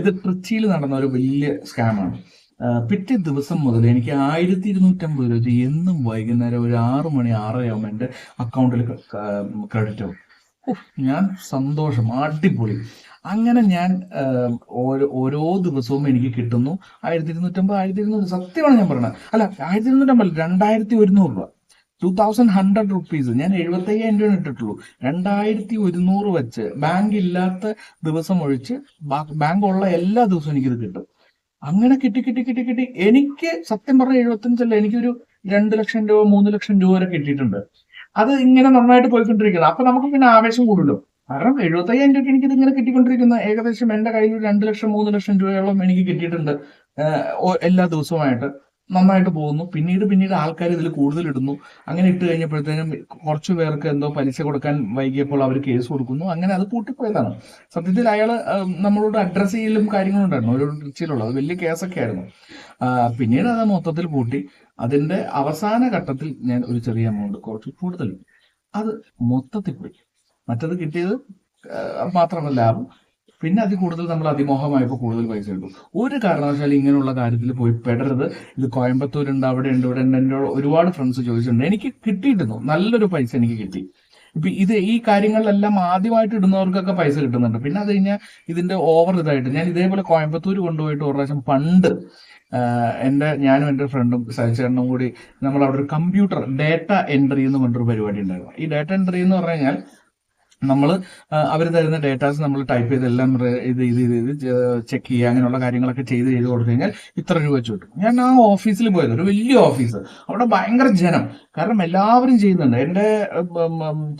ഇത് ട്രിച്ചിയിൽ നടന്ന ഒരു വലിയ സ്കാമാണ്. പിറ്റേ ദിവസം മുതൽ എനിക്ക് ആയിരത്തി ഇരുന്നൂറ്റമ്പത് രൂപ എന്നും വൈകുന്നേരം ഒരു ആറ് മണി ആറരയാകുമ്പോൾ എന്റെ അക്കൗണ്ടിൽ ക്രെഡിറ്റ് ആവും ഞാൻ സന്തോഷം അടിപൊളി. അങ്ങനെ ഞാൻ ഓരോ ഓരോ ദിവസവും എനിക്ക് കിട്ടുന്നു. ആയിരത്തി ഇരുന്നൂറ്റമ്പത് ആയിരത്തി ഇരുന്നൂറ് സത്യമാണ് ഞാൻ പറയുന്നത്. അല്ല ആയിരത്തി ഇരുന്നൂറ്റമ്പത് രണ്ടായിരത്തി ഒരുന്നൂറ് രൂപ. ടൂ തൗസൻഡ് ഹൺഡ്രഡ് റുപ്പീസ് ഞാൻ എഴുപത്തയ്യായിരം രൂപ ഇട്ടിട്ടുള്ളൂ. രണ്ടായിരത്തി ഒരുന്നൂറ് വെച്ച് ബാങ്ക് ഇല്ലാത്ത ദിവസം ഒഴിച്ച് ബാങ്ക് ഉള്ള എല്ലാ ദിവസവും എനിക്കിത് കിട്ടും. അങ്ങനെ കിട്ടി കിട്ടി കിട്ടി കിട്ടി. എനിക്ക് സത്യം പറഞ്ഞ എഴുപത്തഞ്ചല്ല എനിക്കൊരു രണ്ട് ലക്ഷം രൂപ മൂന്ന് ലക്ഷം രൂപ വരെ കിട്ടിയിട്ടുണ്ട്. അത് ഇങ്ങനെ നന്നായിട്ട് പോയിക്കൊണ്ടിരിക്കുന്നത് അപ്പൊ നമുക്ക് പിന്നെ ആവേശം കൂടുമല്ലോ. കാരണം എഴുപത്തയ്യായിരം രൂപയ്ക്ക് എനിക്കിത് ഇങ്ങനെ കിട്ടിക്കൊണ്ടിരിക്കുന്ന. ഏകദേശം എന്റെ കയ്യിൽ രണ്ട് ലക്ഷം മൂന്ന് ലക്ഷം രൂപയോളം എനിക്ക് കിട്ടിയിട്ടുണ്ട് എല്ലാ ദിവസവുമായിട്ട്. നന്നായിട്ട് പോകുന്നു. പിന്നീട് പിന്നീട് ആൾക്കാർ ഇതിൽ കൂടുതൽ ഇടുന്നു അങ്ങനെ ഇട്ട് കഴിഞ്ഞപ്പോഴത്തേനും കുറച്ചു പേർക്ക് എന്തോ പലിശ കൊടുക്കാൻ വൈകിയപ്പോൾ അവർ കേസ് കൊടുക്കുന്നു. അങ്ങനെ അത് പൂട്ടിപ്പോയതാണ്. സത്യത്തിൽ അയാൾ നമ്മളോട് അഡ്രസ് ചെയ്യലും കാര്യങ്ങളും ഉണ്ടായിരുന്നു. ഒരു ട്രിച്ചിലുള്ള അത് വലിയ കേസൊക്കെ ആയിരുന്നു. പിന്നീട് അത് മൊത്തത്തിൽ പൂട്ടി. അതിന്റെ അവസാന ഘട്ടത്തിൽ ഞാൻ ഒരു ചെറിയ എമൗണ്ട് കുറച്ച് കൂടുതൽ. അത് മൊത്തത്തിൽ പോയി. മറ്റത് കിട്ടിയത് മാത്രമല്ല ലാഭം പിന്നെ അതിൽ കൂടുതൽ നമ്മൾ അതിമോഹമായപ്പോൾ കൂടുതൽ പൈസ കിട്ടും. ഒരു കാരണവശാലും ഇങ്ങനെയുള്ള കാര്യത്തിൽ പോയി പെടരുത്. ഇത് കോയമ്പത്തൂരുണ്ട് അവിടെ ഉണ്ട് ഇവിടെ ഉണ്ട് എന്റെ ഒരുപാട് ഫ്രണ്ട്സ് ചോദിച്ചിട്ടുണ്ട്. എനിക്ക് കിട്ടിയിരുന്നു നല്ലൊരു പൈസ എനിക്ക് കിട്ടി. ഇപ്പൊ ഇത് ഈ കാര്യങ്ങളിലെല്ലാം ആദ്യമായിട്ട് ഇടുന്നവർക്കൊക്കെ പൈസ കിട്ടുന്നുണ്ട്. പിന്നെ അത് കഴിഞ്ഞാൽ ഇതിന്റെ ഓവർ ഇതായിട്ട് ഞാൻ ഇതേപോലെ കോയമ്പത്തൂർ കൊണ്ടുപോയിട്ട് ഒരു പ്രാവശ്യം പണ്ട് എന്റെ ഞാനും എന്റെ ഫ്രണ്ടും സഹിച്ചേട്ടനും കൂടി നമ്മൾ അവിടെ ഒരു കമ്പ്യൂട്ടർ ഡേറ്റ എൻട്രി എന്ന് പറഞ്ഞൊരു പരിപാടി ഉണ്ടായിരുന്നു. ഈ ഡേറ്റ എൻട്രി എന്ന് പറഞ്ഞു കഴിഞ്ഞാൽ നമ്മൾ അവർ തരുന്ന ഡേറ്റാസ് നമ്മൾ ടൈപ്പ് ചെയ്ത് എല്ലാം ഇത് ഇത് ഇത് ഇത് ചെക്ക് ചെയ്യുക അങ്ങനെയുള്ള കാര്യങ്ങളൊക്കെ ചെയ്ത് ചെയ്ത് കൊടുത്തു ഇത്ര രൂപ വെച്ച് കിട്ടും. ഞാൻ ആ ഓഫീസിൽ പോയത് ഒരു വലിയ ഓഫീസ്. അവിടെ ഭയങ്കര ജനം. കാരണം എല്ലാവരും ചെയ്യുന്നുണ്ട്. എന്റെ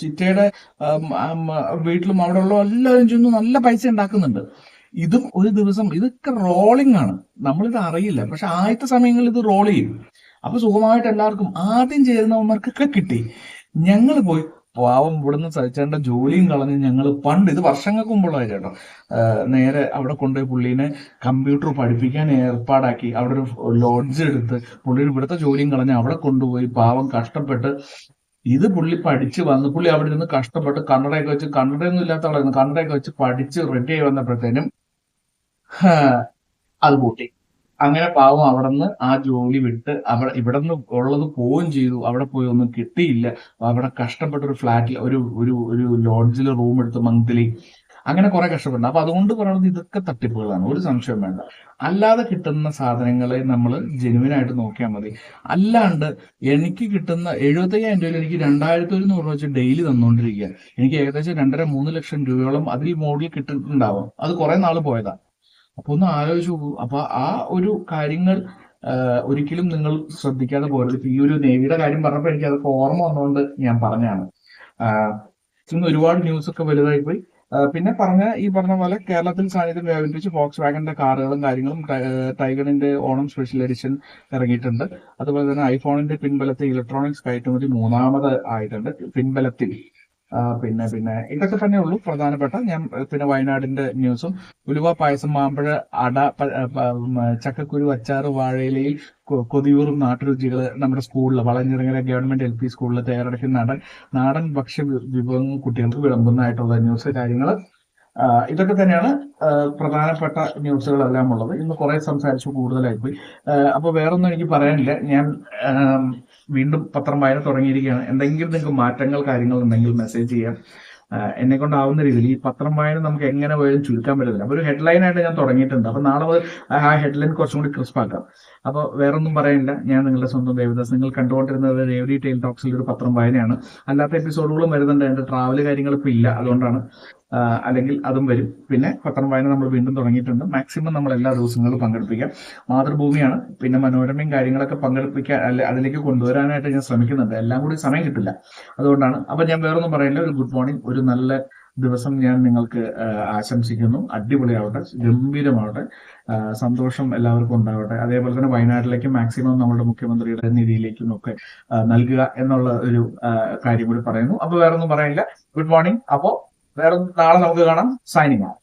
ചിറ്റയുടെ വീട്ടിലും അവിടെ ഉള്ള എല്ലാവരും ചെയ്യുന്നു നല്ല പൈസ ഉണ്ടാക്കുന്നുണ്ട്. ഇതും ഒരു ദിവസം ഇതൊക്കെ റോളിംഗ് ആണ്. നമ്മളിത് അറിയില്ല. പക്ഷെ ആദ്യത്തെ സമയങ്ങളിൽ ഇത് റോൾ ചെയ്യും. അപ്പൊ സുഖമായിട്ട് എല്ലാവർക്കും ആദ്യം ചേരുന്നവന്മാർക്കൊക്കെ കിട്ടി. ഞങ്ങൾ പോയി പാവം ഇവിടുന്ന് സഹിച്ചേണ്ട ജോലിയും കളഞ്ഞ് ഞങ്ങൾ പണ്ട് ഇത് വർഷങ്ങൾക്ക് മുമ്പുള്ള ചേട്ടോ. നേരെ അവിടെ കൊണ്ടുപോയി പുള്ളീനെ കമ്പ്യൂട്ടർ പഠിപ്പിക്കാൻ ഏർപ്പാടാക്കി. അവിടെ ഒരു ലോഡ്ജ് എടുത്ത് പുള്ളി ഇവിടുത്തെ ജോലിയും കളഞ്ഞ് അവിടെ കൊണ്ടുപോയി പാവം കഷ്ടപ്പെട്ട് ഇത് പുള്ളി പഠിച്ച് വന്ന് പുള്ളി അവിടെ ഇരുന്ന് കഷ്ടപ്പെട്ട് കണ്ണടയൊക്കെ വെച്ച് കണ്ണടയൊന്നും ഇല്ലാത്ത ആളായിരുന്നു. കണ്ണടയൊക്കെ വെച്ച് പഠിച്ച് റെഡി ആയി വന്നപ്പോഴത്തേനും അത് പൂട്ടി. അങ്ങനെ പാവം അവിടുന്ന് ആ ജോലി വിട്ട് അവിടെ ഇവിടെ നിന്ന് ഉള്ളത് പോവുകയും ചെയ്തു. അവിടെ പോയി ഒന്നും കിട്ടിയില്ല. അവിടെ കഷ്ടപ്പെട്ട ഒരു ഫ്ലാറ്റിൽ ഒരു ഒരു ഒരു ലോഡ്ജിൽ റൂം എടുത്ത് മന്ത്ലി അങ്ങനെ കുറെ കഷ്ടപ്പെട്ടു അപ്പൊ അതുകൊണ്ട് പറയുന്നത് ഇതൊക്കെ തട്ടിപ്പുകളാണ്. ഒരു സംശയം വേണ്ട. അല്ലാതെ കിട്ടുന്ന സാധനങ്ങളെ നമ്മൾ ജെനുവിനായിട്ട് നോക്കിയാൽ മതി. അല്ലാണ്ട് എനിക്ക് കിട്ടുന്ന എഴുപത്തയ്യായിരം രൂപയിൽ എനിക്ക് രണ്ടായിരത്തി ഒരുന്നൂറ് രൂപ വെച്ച് ഡെയിലി തന്നുകൊണ്ടിരിക്കുക എനിക്ക് ഏകദേശം രണ്ടര മൂന്ന് ലക്ഷം രൂപയോളം അതിൽ മോഡിൽ കിട്ടുന്നുണ്ടാവും അത് കുറെ നാൾ പോയതാ. അപ്പൊ ഒന്ന് ആലോചിച്ച് നോക്കൂ. അപ്പൊ ആ ഒരു കാര്യങ്ങൾ ഒരിക്കലും നിങ്ങൾ ശ്രദ്ധിക്കാതെ ഇപ്പൊ ഈ ഒരു നേവിയുടെ കാര്യം പറഞ്ഞപ്പോൾ എനിക്ക് അതൊക്കെ ഓർമ്മ വന്നുകൊണ്ട് ഞാൻ പറഞ്ഞാണ് ഇന്ന് ഒരുപാട് ന്യൂസ് ഒക്കെ വലുതായി പോയി. പിന്നെ പറഞ്ഞ ഈ പറഞ്ഞ പോലെ കേരളത്തിൽ സാന്നിധ്യം വ്യാപിപ്പിച്ച് ഫോക്സ് വാഗന്റെ കാറുകളും കാര്യങ്ങളും ടൈഗറിന്റെ ഓണം സ്പെഷ്യൽ എഡിഷൻ ഇറങ്ങിയിട്ടുണ്ട്. അതുപോലെ തന്നെ ഐഫോണിന്റെ പിൻബലത്തെ ഇലക്ട്രോണിക്സ് കയറ്റുമതി മൂന്നാമത് ആയിട്ടുണ്ട്. പിൻബലത്തിൽ. പിന്നെ പിന്നെ. ഇതൊക്കെ തന്നെ ഉള്ളൂ. പ്രധാനപ്പെട്ട ഞാൻ പിന്നെ വയനാടിന്റെ ന്യൂസും. ഉലുവ പായസം മാമ്പഴ അട ചക്കക്കുരു അച്ചാറ് വാഴയിലയിൽ കൊതിയൂറും നാട്ടുരുചികൾ നമ്മുടെ സ്കൂളിൽ വളഞ്ഞിറങ്ങര ഗവൺമെന്റ് എൽ പി സ്കൂളിൽ തയ്യാറെടുക്കുന്ന നാടൻ നാടൻ ഭക്ഷ്യ വിഭവങ്ങൾ കുട്ടികൾക്ക് വിളമ്പുന്നതായിട്ടുള്ള ന്യൂസ് കാര്യങ്ങൾ ഇതൊക്കെ തന്നെയാണ് പ്രധാനപ്പെട്ട ന്യൂസുകളെല്ലാം ഉള്ളത്. ഇന്ന് കുറെ സംസാരിച്ചു കൂടുതലായി പോയി. അപ്പൊ വേറൊന്നും എനിക്ക് പറയാനില്ല. ഞാൻ വീണ്ടും പത്രം വായന തുടങ്ങിയിരിക്കുകയാണ്. എന്തെങ്കിലും നിങ്ങൾക്ക് മാറ്റങ്ങൾ കാര്യങ്ങൾ ഉണ്ടെങ്കിൽ മെസ്സേജ് ചെയ്യാം. എന്നെ കൊണ്ടാവുന്ന രീതിയിൽ ഈ പത്രം വായന നമുക്ക് എങ്ങനെ പോയാലും ചുരുക്കാൻ പറ്റത്തില്ല. അപ്പൊ ഒരു ഹെഡ്ലൈൻ ആയിട്ട് ഞാൻ തുടങ്ങിയിട്ടുണ്ട്. അപ്പൊ നാളെ ആ ഹെഡ്ലൈൻ കുറച്ചും കൂടി ക്രിസ്പ് ആക്കാം. അപ്പോൾ വേറൊന്നും പറയാനില്ല ഞാൻ നിങ്ങളുടെ സ്വന്തം ദേവദാസ്. നിങ്ങൾ കണ്ടുകൊണ്ടിരുന്നത് രേവതി ടെയിൽ ടോക്സിൽ ഒരു പത്രം വായനയാണ്. അല്ലാത്ത എപ്പിസോഡുകളും വരുന്നുണ്ട്. എന്റെ ട്രാവൽ കാര്യങ്ങൾ ഇപ്പോൾ ഇല്ല. അതുകൊണ്ടാണ് അല്ലെങ്കിൽ അതും വരും. പിന്നെ പത്രം വായന നമ്മൾ വീണ്ടും തുടങ്ങിയിട്ടുണ്ട്. മാക്സിമം നമ്മൾ എല്ലാ ദിവസങ്ങളും പങ്കെടുപ്പിക്കാം മാതൃഭൂമിയാണ്. പിന്നെ മനോരമയും കാര്യങ്ങളൊക്കെ പങ്കെടുപ്പിക്കാൻ അല്ലെ അതിലേക്ക് കൊണ്ടുവരാനായിട്ട് ഞാൻ ശ്രമിക്കുന്നുണ്ട്. എല്ലാം കൂടി സമയം കിട്ടില്ല. അതുകൊണ്ടാണ്. അപ്പൊ ഞാൻ വേറൊന്നും പറയില്ല. ഒരു ഗുഡ് മോർണിംഗ് ഒരു നല്ല ദിവസം ഞാൻ നിങ്ങൾക്ക് ആശംസിക്കുന്നു. അടിപൊളിയാവട്ടെ ഗംഭീരമാവട്ടെ സന്തോഷം എല്ലാവർക്കും ഉണ്ടാവട്ടെ. അതേപോലെ തന്നെ വയനാട്ടിലേക്ക് മാക്സിമം നമ്മുടെ മുഖ്യമന്ത്രിയുടെ നിധിയിലേക്കും ഒക്കെ നൽകുക എന്നുള്ള ഒരു കാര്യം കൂടി പറയുന്നു. അപ്പൊ വേറൊന്നും പറയില്ല. Good morning. അപ്പോ വേറെ നാളെ നമുക്ക് കാണാം. സൈനിങ്